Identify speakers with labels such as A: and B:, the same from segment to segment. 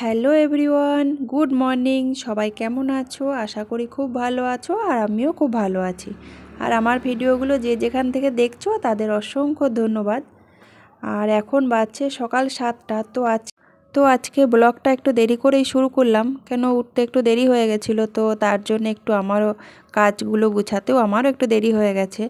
A: Hello everyone, good morning. সবাই কেমন আছো? আশা করি খুব ভালো আছো আর আমিও খুব ভালো আছি। আর আমার ভিডিওগুলো যে যেখান থেকে দেখছ তাদের অসংখ্য ধন্যবাদ। আর এখন বাজছে সকাল সাতটা, তো আজ তো আজকে ব্লগটা একটু দেরি করেই শুরু করলাম। কেন উঠতে একটু দেরি হয়ে গেছিল, তো তার জন্য একটু আমারও কাজগুলো গুছাতেও আমারও একটু দেরি হয়ে গেছে।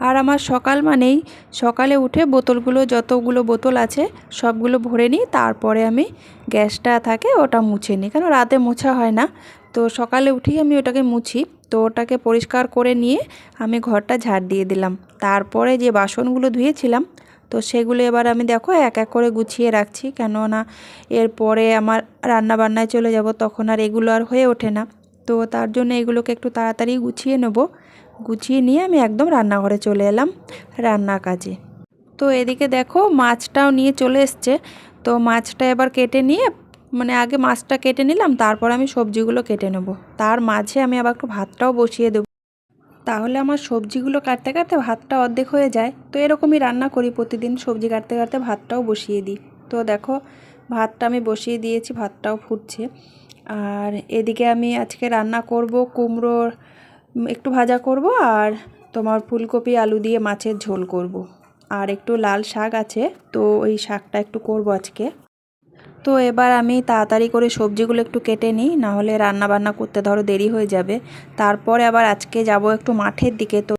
A: আর আমার সকাল মানেই সকালে উঠে বোতলগুলো, যতগুলো বোতল আছে সবগুলো ভরে নিই, তারপরে আমি গ্যাসটা থাকে ওটা মুছে নিই। কেন রাতে মোছা হয় না। তো সকালে উঠেই আমি ওটাকে মুছি, তো ওটাকে পরিষ্কার করে নিয়ে আমি ঘরটা ঝাড় দিয়ে দিলাম। তারপরে যে বাসনগুলো ধুয়েছিলাম, তো সেগুলো এবার আমি দেখো এক এক করে গুছিয়ে রাখছি। কেননা এরপরে আমার রান্না বান্নায় চলে যাব, তখন আর এগুলো আর হয়ে ওঠে না। তো তার জন্য এগুলোকে একটু তাড়াতাড়ি গুছিয়ে নেব। গুছিয়ে নিয়ে আমি একদম রান্নাঘরে চলে এলাম রান্নার কাজে। তো এদিকে দেখো মাছটাও নিয়ে চলে এসছে। তো মাছটা এবার কেটে নিয়ে মানে আগে মাছটা কেটে নিলাম, তারপর আমি সবজিগুলো কেটে নেব। তার মাঝে আমি আবার একটু ভাতটাও বসিয়ে দেবো। তাহলে আমার সবজিগুলো কাটতে কাটতে ভাতটা অর্ধেক হয়ে যায়। তো এরকমই রান্না করি প্রতিদিন, সবজি কাটতে কাটতে ভাতটাও বসিয়ে দিই। তো দেখো ভাতটা আমি বসিয়ে দিয়েছি, ভাতটাও ফুটছে। আর এদিকে আমি আজকে রান্না করব কুমড়োর একটু ভাজা করব আর তোমার ফুলকপি, আলু দিয়ে মাছের ঝোল করব। আর একটু লাল শাক আছে, তো ওই শাকটা একটু করব আজকে। তো এবার আমি তাড়াতাড়ি করে সবজিগুলো একটু কেটে নিই, নাহলে রান্না বান্না করতে ধরো দেরি হয়ে যাবে। তারপরে আবার আজকে যাব একটু মাঠের দিকে, তো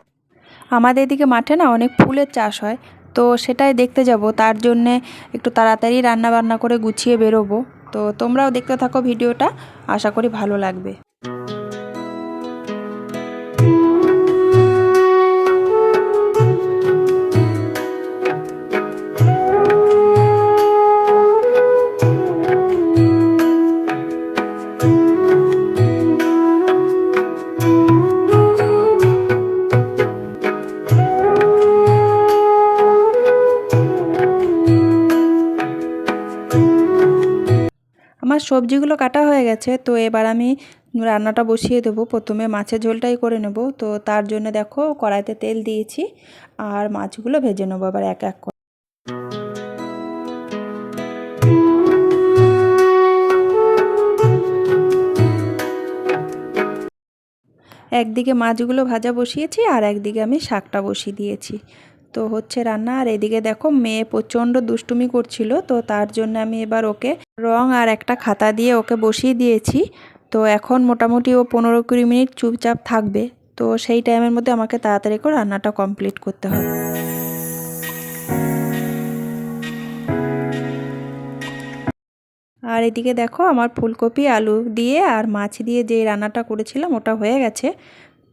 A: আমাদের দিকে মাঠে না অনেক ফুলের চাষ হয়, তো সেটাই দেখতে যাব। তার জন্যে একটু তাড়াতাড়ি রান্না বান্না করে গুছিয়ে বেরোবো। তো তোমরাও দেখতে থাকো ভিডিওটা, আশা করি ভালো লাগবে। সবজিগুলো কাটা হয়ে গেছে, তো এবার আমি রান্নাটা বসিয়ে দেবো। প্রথমে মাছের ঝোলটাই করে নেব। তো তার জন্য দেখো কড়াইতে তেল দিয়েছি আর মাছগুলো ভেজে নেব আবার এক এক করে। একদিকে মাছগুলো ভাজা বসিয়েছি আর একদিকে আমি শাকটা বসিয়ে দিয়েছি। তো হচ্ছে রান্না। আর এদিকে দেখো মেয়ে প্রচণ্ড দুষ্টুমি করছিল, তো তার জন্য আমি এবার ওকে রং আর একটা খাতা দিয়ে ওকে বসিয়ে দিয়েছি। তো এখন মোটামুটি ও পনেরো কুড়ি মিনিট চুপচাপ থাকবে। তো সেই টাইমের মধ্যে আমাকে তাড়াতাড়ি করে রান্নাটা কমপ্লিট করতে হবে। আর এদিকে দেখো আমার ফুলকপি, আলু দিয়ে আর মাছ দিয়ে যে রান্নাটা করেছিলাম ওটা হয়ে গেছে।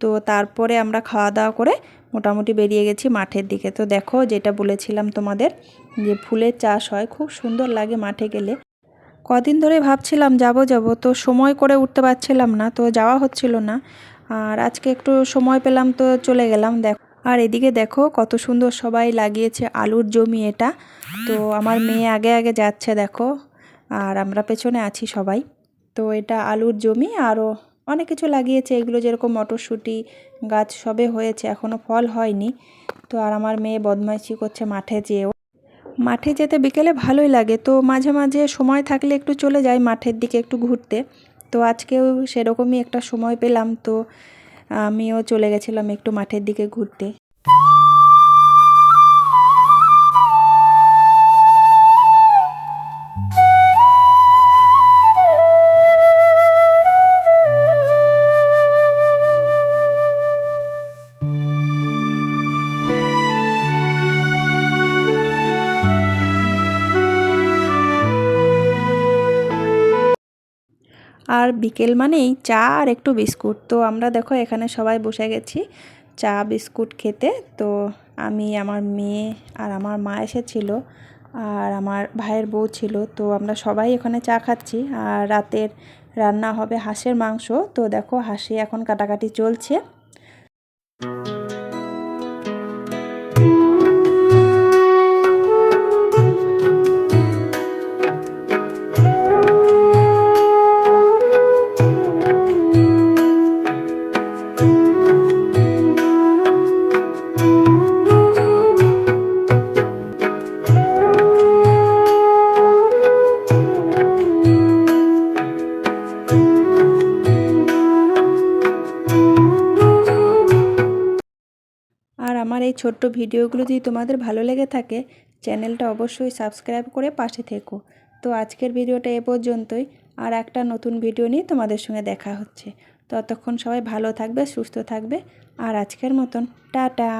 A: তো তারপরে আমরা খাওয়া দাওয়া করে মোটামুটি বেরিয়ে গেছি মাঠের দিকে। তো দেখো, যেটা বলেছিলাম তোমাদের, যে ফুলের চাষ হয়, খুব সুন্দর লাগে মাঠে গেলে। কদিন ধরে ভাবছিলাম যাব যাব, তো সময় করে উঠতে পারছিলাম না, তো যাওয়া হচ্ছিল না। আর আজকে একটু সময় পেলাম, তো চলে গেলাম, দেখো। আর এদিকে দেখো, কত সুন্দর সবাই লাগিয়েছে আলুর জমি এটা। তো আমার মেয়ে আগে আগে যাচ্ছে, দেখো। আর আমরা পেছনে আছি সবাই। তো এটা আলুর জমি, আরও অনেক কিছু লাগিয়েছে, এগুলো যেরকম মটরশুঁটি, গাছ সবে হয়েছে এখনও ফল হয়নি। তো আর আমার মেয়ে বদমাইশি করছে মাঠে যেয়েও। মাঠে যেতে বিকেলে ভালোই লাগে, তো মাঝে মাঝে সময় থাকলে একটু চলে যাই মাঠের দিকে একটু ঘুরতে। তো আজকেও সেরকমই একটা সময় পেলাম, তো আমিও চলে গেছিলাম একটু মাঠের দিকে ঘুরতে। আর বিকেল মানেই চা আর একটু বিস্কুট। তো আমরা দেখো এখানে সবাই বসে গেছি চা, বিস্কুট খেতে। তো আমি, আমার মেয়ে আর আমার মা এসেছিল আর আমার ভাইয়ের বউ ছিল। তো আমরা সবাই এখানে চা খাচ্ছি আর রাতের রান্না হবে হাঁসের মাংস। তো দেখো হাঁসি এখন কাটাকাটি চলছে। এই ছোট্ট ভিডিওগুলো যদি তোমাদের ভালো লেগে থাকে, চ্যানেলটা অবশ্যই সাবস্ক্রাইব করে পাশে থেকো। তো আজকের ভিডিওটা এ পর্যন্তই, আর একটা নতুন ভিডিও নিয়ে তোমাদের সঙ্গে দেখা হচ্ছে। ততক্ষণ সবাই ভালো থাকবে, সুস্থ থাকবে, আর আজকের মতন, টাটা!